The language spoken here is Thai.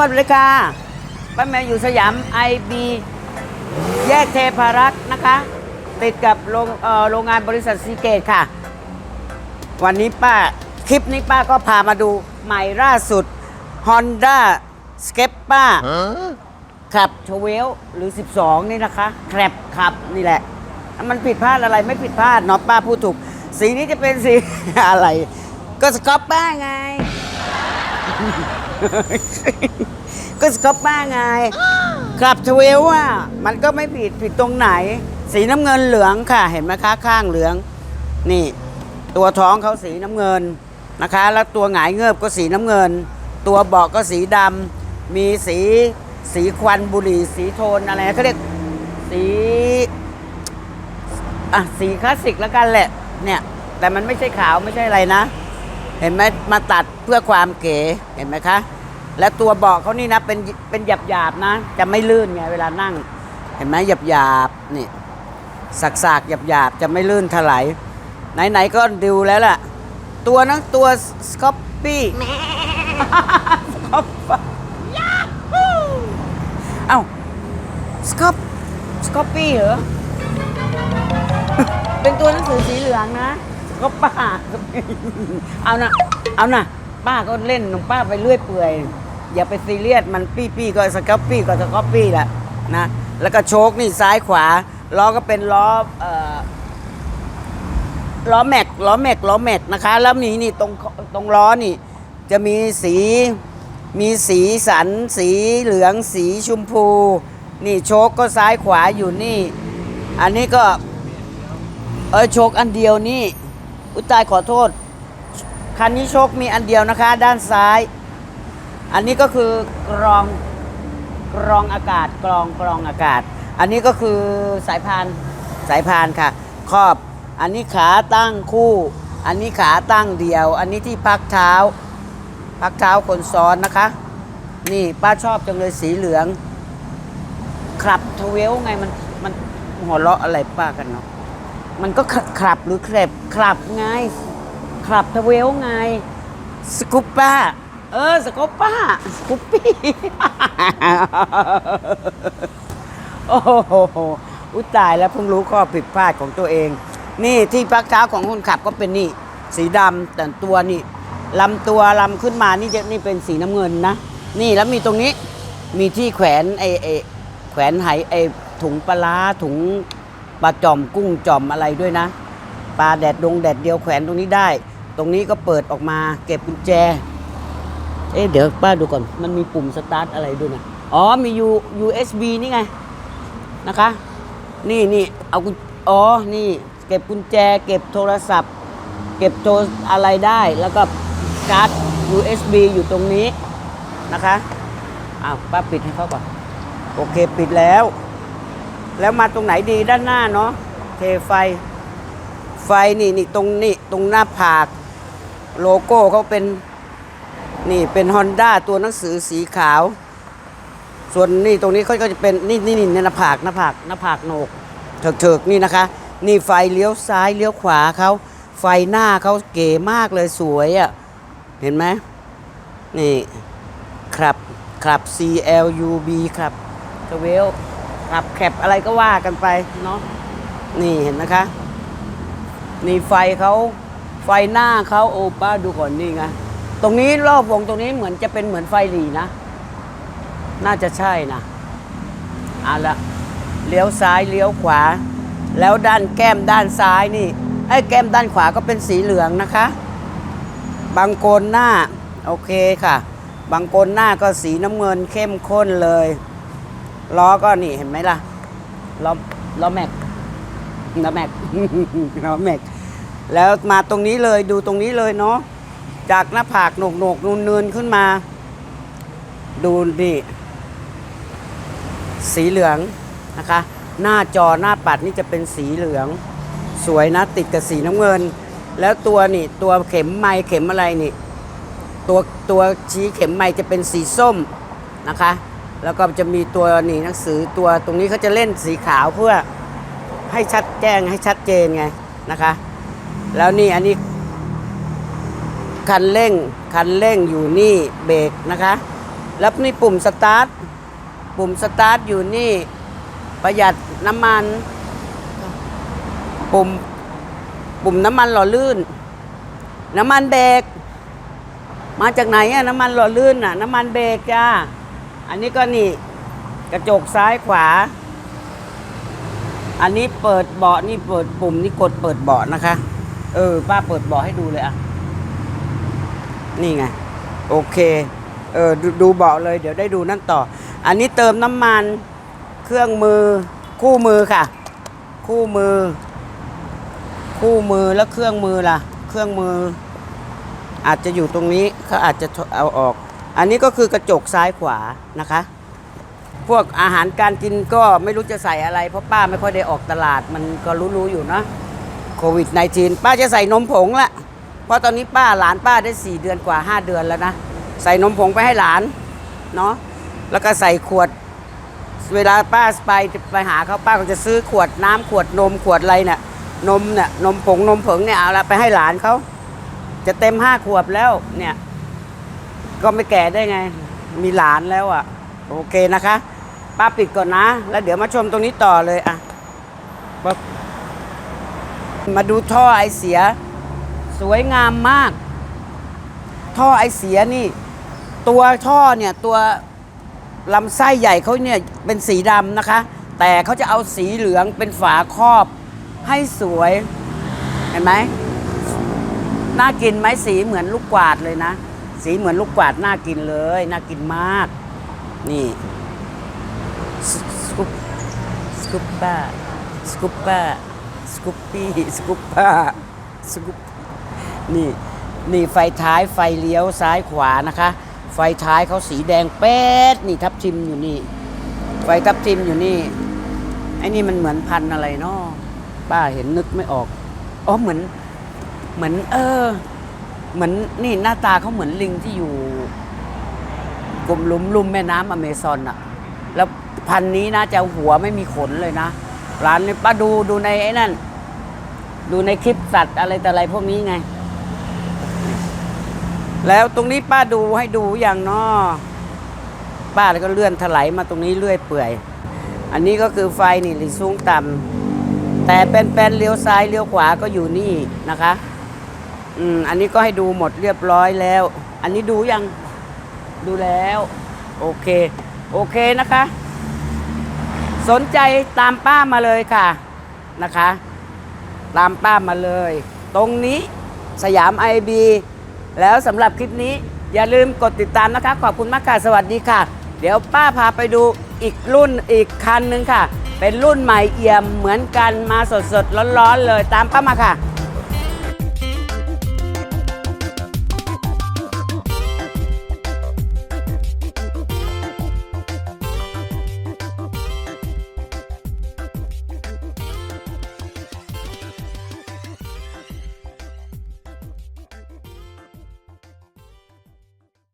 วัสดีค่ะป้าแมวอยู่สยามไอบีแยกเทพารักษ์นะคะ ติดกับโรงโรงงานบริษัทซีเกตค่ะ วันนี้ป้าคลิปนี้ป้าก็พามาดูใหม่ล่าสุด Honda s k e p p a ขับชเวลหรือ 12 นี่นะคะ แครบขับนี่แหละ มันผิดพลาดอะไรไม่ผิดพลาดเนาะป้าพูดถูก สีนี้จะเป็นสีอะไร ก็สกอปป้าไง ก็สกอปป้าไงขับชเวลอะมันก็ไม่ผิดผิดตรงไหน สีน้ำเงินเหลืองค่ะ เห็นไหมคะข้างเหลือง นี่ ตัวท้องเขาสีน้ำเงินนะคะ แล้วตัวหงายเงือบก็สีน้ำเงิน ตัวเบาะก็สีดำมีสีสีควันบุหรี่ สีโทนอะไรนะเขาเรียกสีอะสีคลาสสิกแล้วกันแหละ เนี่ย แต่มันไม่ใช่ขาวไม่ใช่อะไรนะ เห็นไหมมาตัดเพื่อความเก๋เห็นไหมคะ และตัวเบาะเขานี่นะเป็นเป็นหยาบหยาบนะ จะไม่ลื่นไงเวลานั่ง เห็นไหมหยาบหยาบนี่สักสากหยาบหยาบจะไม่ลื่นถลายไหนๆก็ดูแล้วล่ะ ตัวนั้นตัวสกอปปี้สกอปยาเอ้าสกอปสกอปปี้เหรอเป็นตัวหนังสือสีเหลืองนะก็ป้า เอานะเอานะป้าก็เล่นของป้าไปเรื่อยเปื่อย อย่าไปซีเรียสมันปี้ปี้ก็สกับปี้ก็สกับปี้แหละนะแล้วก็โชคนี่ซ้ายขวาล้อก็เป็นล้อเอ่อล้อแม็กล้อแม็กล้อแม็กนะคะแล้วมีนี่ตรงตรงล้อนี่ จะมีสีมีสีสัน สีเหลืองสีชมพู นี่โชคก็ซ้ายขวาอยู่นี่ อันนี้ก็ เออโชคอันเดียวนี่ อุตายขอโทษ คันนี้โชคมีอันเดียวนะคะ ด้านซ้าย อันนี้ก็คือกรองกรองอากาศกรองกรองอากาศ อันนี้ก็คือสายพานสายพานค่ะ ครอบ อันนี้ขาตั้งคู่ อันนี้ขาตั้งเดียว อันนี้ที่พักเท้า พักเท้าคนซ้อนนะคะ นี่ป้าชอบจังเลยสีเหลืองขับทเวลไงมันมันหัวเราะอะไรป้ากันเนาะมันก็ขขับหรือแครบขับไงขับทเวลไงสกูปป้า เออสกูปป้าสกูปปี้โอ้โหอุตายแล้วเพิ่งรู้ข้อผิดพลาดของตัวเอง นี่ที่พักเท้าของคนขับก็เป็นนี่ สีดำแต่ตัวนี่ลำตัวลำขึ้นมานี่จะนี่เป็นสีน้ำเงินนะ นี่แล้วมีตรงนี้มีที่แขวนไอไอแขวนไหไอถุงปลาร้าถุงปลาจอมกุ้งจอมอะไรด้วยนะปลาแดดดงแดดเดียวแขวนตรงนี้ได้ ตรงนี้ก็เปิดออกมาเก็บกุญแจ เอ๊ะเดี๋ยวป้าดูก่อน มันมีปุ่มสตาร์ทอะไรด้วยนะ อ๋อ มี U USB นี่ไง นะคะ นี่นี่เอากุญอ๋อ นี่ เก็บกุญแจ เก็บโทรศัพท์ เก็บโทรอะไรได้ แล้วก็การ์ด USB อยู่ตรงนี้นะคะ อ้าว ป้าปิดให้เขาก่อน โอเค ปิดแล้ว แล้วมาตรงไหนดีด้านหน้าเนาะเทไฟ ไฟนี่นี่ตรงนี่ตรงหน้าผาก โลโก้เขาเป็น นี่เป็น Honda ตัวหนังสือสีขาว ส่วนนี่ตรงนี้เขาก็จะเป็นนี่นี่นี่หน้าผากหน้าผากหน้าผากโหนกเถิกเถกนี่นะคะ นี่ไฟเลี้ยวซ้ายเลี้ยวขวาเขาไฟหน้าเขาเก๋มากเลยสวยอะ่ะ เห็นไหมนี่ครับครับ C L U B ครับทเวลครับแคปอะไรก็ว่ากันไปเนาะนี่เห็นนะคะ นี่ไฟเขาไฟหน้าเขาโอป้าดูก่อนนี่ไง ตรงนี้รอบวงตรงนี้เหมือนจะเป็นเหมือนไฟหลีนะ น่าจะใช่นะเอาละเลี้ยวซ้ายเลี้ยวขวา แล้วด้านแก้มด้านซ้ายนี่ไอ้แก้มด้านขวาก็เป็นสีเหลืองนะคะ บางโกนหน้า โอเคค่ะ บางโกนหน้าก็สีน้ำเงินเข้มข้นเลยล้อก็นี่เห็นไหมล่ะล้อล้อแม็กล้อแม็กล้อแม็กแล้วมาตรงนี้เลยดูตรงนี้เลยเนาะ จากหน้าผากโหนกโหนกนูนเนินขึ้นมา ดูนี่สีเหลืองนะคะ หน้าจอหน้าปัดนี่จะเป็นสีเหลือง สวยนะติดกับสีน้ำเงิน แล้วตัวนี่ตัวเข็มไม้เข็มอะไรนี่ ตัวตัวชี้เข็มไม้จะเป็นสีส้มนะคะ แล้วก็จะมีตัวนี่หนังสือตัวตรงนี้เขาจะเล่นสีขาวเพื่อให้ชัดแจ้งให้ชัดเจนไงนะคะ แล้วนี่อันนี้ คันเร่ง คันเร่งอยู่นี่เบรกนะคะ แล้วนี่ปุ่มสตาร์ท ปุ่มสตาร์ทอยู่นี่ ประหยัดน้ำมัน ปุ่ม ปุ่มน้ำมันหล่อลื่น น้ำมันเบรก มาจากไหนอะน้ำมันหล่อลื่นอะน้ำมันเบรกจ้า อันนี้ก็นี่ กระจกซ้ายขวา อันนี้เปิดเบาะนี่เปิดปุ่มนี่กดเปิดเบาะนะคะ เออป้าเปิดเบาะให้ดูเลยอะ นี่ไง โอเค เออดดูเบาะเลย เดี๋ยวได้ดูนั่นต่อ อันนี้เติมน้ำมัน เครื่องมือ คู่มือค่ะ คู่มือ คู่มือแล้วเครื่องมือล่ะ เครื่องมือ อาจจะอยู่ตรงนี้เขาอาจจะเอาออก อันนี้ก็คือกระจกซ้ายขวานะคะ พวกอาหารการกินก็ไม่รู้จะใส่อะไร เพราะป้าไม่ค่อยได้ออกตลาด มันก็รู้ๆอยู่นะโควิด -19 ป้าจะใส่นมผงละ เพราะตอนนี้ป้าหลานป้าได้4เดือนกว่า 5 เดือนแล้วนะ ใส่นมผงไปให้หลานเนาะแล้วก็ใส่ขวด เวลาป้าไปไปหาเขาป้าก็จะซื้อขวดน้ำขวดนมขวดอะไรเนี่ยนมเนี่ยนมผงนมผงเนี่ยเอาละไปให้หลานเขาจะเต็มห้าขวบแล้วเนี่ย ก็ไม่แก่ได้ไง มีหลานแล้วอะ โอเคนะคะ ป้าปิดก่อนนะ แล้วเดี๋ยวมาชมตรงนี้ต่อเลยอะปั๊บมาดูท่อไอเสีย สวยงามมาก ท่อไอเสียนี่ ตัวท่อเนี่ยตัวลำไส้ใหญ่เขาเนี่ยเป็นสีดำนะคะ แต่เขาจะเอาสีเหลืองเป็นฝาครอบ ให้สวย เห็นไหมน่ากินไหมสีเหมือนลูกกวาดเลยนะ สีเหมือนลูกกวาดน่ากินเลย น่ากินมาก นี่สกูปสกูปป้าสกูปป้าสกูปปี้สกูปป้าสกูป นี่นี่ไฟท้ายไฟเลี้ยวซ้ายขวานะคะ ไฟท้ายเขาสีแดงแป๊ดนี่ทับทิมอยู่นี่ ไฟทับทิมอยู่นี่ไอ้นี่มันเหมือนพันอะไรเนาะป้าเห็นนึกไม่ออกอ๋อเหมือนเหมือน เออ เหมือนนี่หน้าตาเขาเหมือนลิงที่อยู่กลุ่มลุมลุ่มแม่น้ำอเมซอนอะแล้วพันนี้นะจะหัวไม่มีขนเลยนะร้านนี้ป้าดูดูในไอ้นั่น ดูในคลิปสัตว์อะไรแต่อะไรพวกนี้ไง แล้วตรงนี้ป้าดูให้ดูอย่างเนาะป้าแล้วก็เลื่อนถลายมาตรงนี้เลื่อยเปื่อย อันนี้ก็คือไฟนี่ลิสูงต่ำแต่เป็นแปนเลี้ยวซ้ายเลี้ยวขวาก็อยู่นี่นะคะ อืมอันนี้ก็ให้ดูหมดเรียบร้อยแล้ว อันนี้ดูยังดูแล้ว โอเค โอเคนะคะ สนใจตามป้ามาเลยค่ะนะคะ ตามป้ามาเลย ตรงนี้สยามไอบี แล้วสำหรับคลิปนี้อย่าลืมกดติดตามนะคะ ขอบคุณมากค่ะ สวัสดีค่ะ เดี๋ยวป้าพาไปดูอีกรุ่นอีกคันหนึ่งค่ะ เป็นรุ่นใหม่เอี่ยมเหมือนกันมาสดๆร้อนๆเลยตามป้ามาค่ะ